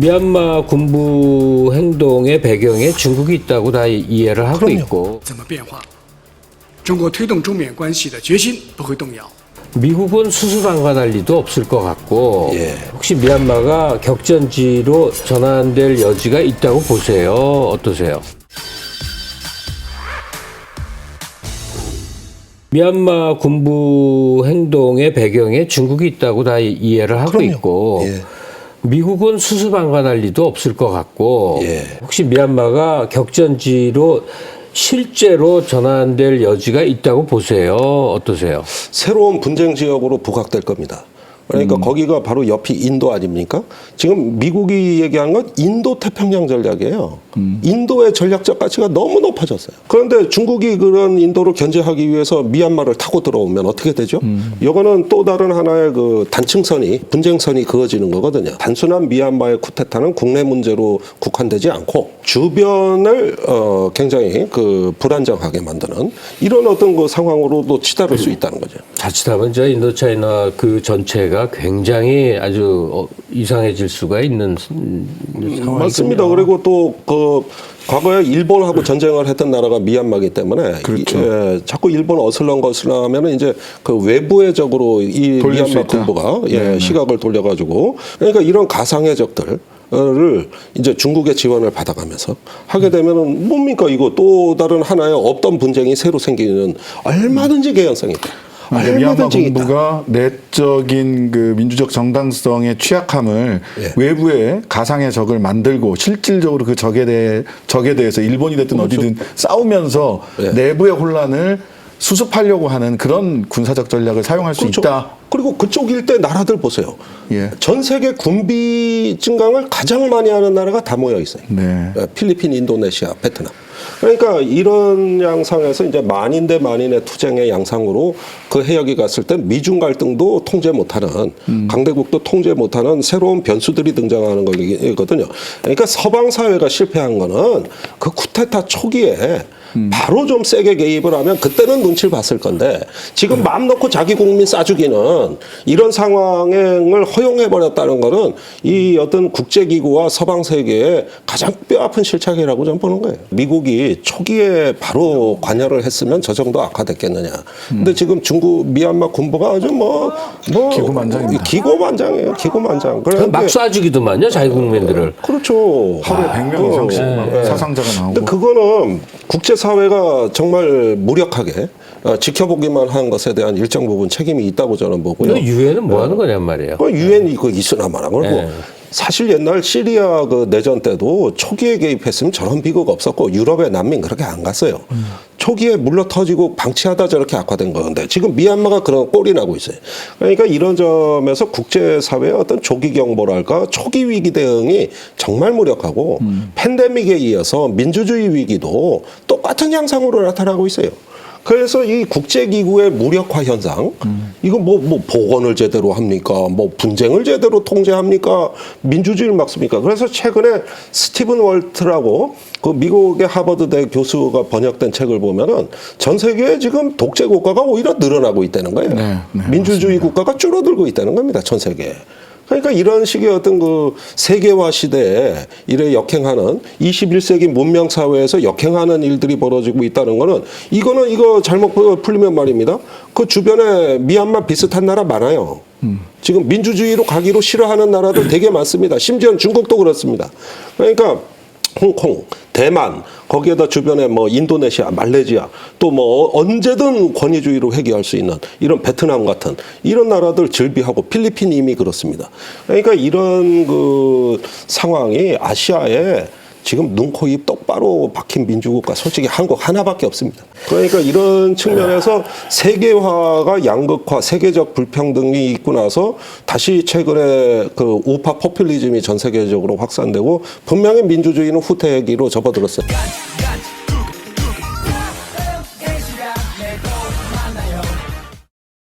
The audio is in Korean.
미얀마 군부 행동의 배경에 중국이 있다고 다 이해를 하고 있고 미국은 수술안가날 리도 없을 것 같고 예. 혹시 미얀마가 격전지로 전환될 여지가 있다고 보세요 어떠세요? 미얀마 군부 행동의 배경에 중국이 있다고 다 이해를 하고 그럼요. 있고 예. 미국은 수수방관 할 리도 없을 것 같고 예. 혹시 미얀마가 격전지로 실제로 전환될 여지가 있다고 보세요. 어떠세요? 새로운 분쟁 지역으로 부각될 겁니다. 그러니까 거기가 바로 옆이 인도 아닙니까? 지금 미국이 얘기하는 건 인도 태평양 전략이에요. 인도의 전략적 가치가 너무 높아졌어요. 그런데 중국이 그런 인도를 견제하기 위해서 미얀마를 타고 들어오면 어떻게 되죠? 이거는 또 다른 하나의 그 단층선이 분쟁선이 그어지는 거거든요. 단순한 미얀마의 쿠데타는 국내 문제로 국한되지 않고 주변을 어 굉장히 그 불안정하게 만드는 이런 어떤 그 상황으로도 치달을 수 있다는 거죠. 자칫하면 저 인도차이나 그 전체가 굉장히 아주 어, 이상해질 수가 있는 음, 상황이군요. 맞습니다. 그리고 또 그 과거에 일본하고 전쟁을 했던 나라가 미얀마이기 때문에 그렇죠. 이- 예, 자꾸 일본 어슬렁 거슬렁하면 이제 그 외부의 적으로 이 미얀마. 군부가 예, 네, 네. 시각을 돌려가지고 그러니까 이런 가상의 적들을 이제 중국의 지원을 받아가면서 하게 되면은 뭡니까 이거 또 다른 하나의 없던 분쟁이 새로 생기는 얼마든지 개연성이 있다. 아, 미얀마 얼마든지 있다. 군부가 내적인 그 민주적 정당성의 취약함을 예. 외부에 가상의 적을 만들고 실질적으로 그 적에 대해 적에 대해서 일본이 됐든 어디든 싸우면서 그렇죠. 예. 내부의 혼란을 수습하려고 하는 그런 군사적 전략을 사용할 수 그렇죠. 있다. 그리고 그쪽 일대 나라들 보세요. 예. 전 세계 군비 증강을 가장 많이 하는 나라가 다 모여 있어요. 네. 예, 필리핀, 인도네시아, 베트남. 그러니까 이런 양상에서 이제 만인 대 만인의 투쟁의 양상으로 그 해역이 갔을 때 미중 갈등도 통제 못하는 강대국도 통제 못하는 새로운 변수들이 등장하는 거거든요. 그러니까 서방 사회가 실패한 거는 그 쿠데타 초기에 바로 좀 세게 개입을 하면 그때는 눈치를 봤을 건데 지금 마음 놓고 자기 국민 싸주기는 이런 상황을 허용해 버렸다는 거는 이 어떤 국제기구와 서방 세계의 가장 뼈아픈 실착이라고 저는 보는 거예요. 미국이 초기에 바로 관여를 했으면 저 정도 악화됐겠느냐. 근데 지금 중국 미얀마 군부가 아주 뭐, 뭐 기고만장입니다. 기고만장이에요. 기고만장. 그럼 그런데 막 쏴주기도만요, 자기 국민들을. 그렇죠. 하루에 100명 이상씩 어, 막 예. 사상자가 나오고. 근데 그거는 국제사회가 정말 무력하게 어, 지켜보기만 한 것에 대한 일정 부분 책임이 있다고 저는 보 고요. 그 유엔은 뭐 하는 거냔 말이에요. 유엔이 그 있으나 마나 그리고 예. 사실 옛날 시리아 그 내전 때도 초기에 개입했으면 저런 비극 없었고 유럽의 난민 그렇게 안 갔어요. 초기에 물러 터지고 방치하다 저렇게 악화된 건데 지금 미얀마가 그런 꼴이 나고 있어요. 그러니까 이런 점에서 국제사회의 어떤 조기 경보랄까 초기 위기 대응이 정말 무력하고 팬데믹에 이어서 민주주의 위기도 똑같은 양상으로 나타나고 있어요. 그래서 이 국제기구의 무력화 현상, 이거 뭐, 뭐, 보건을 제대로 합니까? 뭐, 분쟁을 제대로 통제합니까? 민주주의를 막습니까? 그래서 최근에 스티븐 월트라고 그 미국의 하버드대 교수가 번역된 책을 보면은 전 세계에 지금 독재 국가가 오히려 늘어나고 있다는 거예요. 네, 네, 민주주의 국가가 줄어들고 있다는 겁니다. 전 세계에. 그러니까 이런 식의 어떤 그 세계화 시대에 이래 역행하는 21세기 문명 사회에서 역행하는 일들이 벌어지고 있다는 거는 이거는 이거 잘못 풀리면 말입니다. 그 주변에 미얀마 비슷한 나라 많아요. 지금 민주주의로 가기로 싫어하는 나라들 되게 많습니다. 심지어 중국도 그렇습니다. 그러니까 홍콩, 대만, 거기에다 주변에 뭐 인도네시아, 말레이시아, 또 뭐 언제든 권위주의로 회귀할 수 있는 이런 베트남 같은 이런 나라들 즐비하고 필리핀 이미 그렇습니다. 그러니까 이런 그 상황이 아시아에 지금 눈, 코, 입 똑바로 박힌 민주국가 솔직히 한국 하나밖에 없습니다. 그러니까 이런 측면에서 세계화가 양극화, 세계적 불평등이 있고 나서 다시 최근에 그 우파 포퓰리즘이 전 세계적으로 확산되고 분명히 민주주의는 후퇴기로 접어들었어요.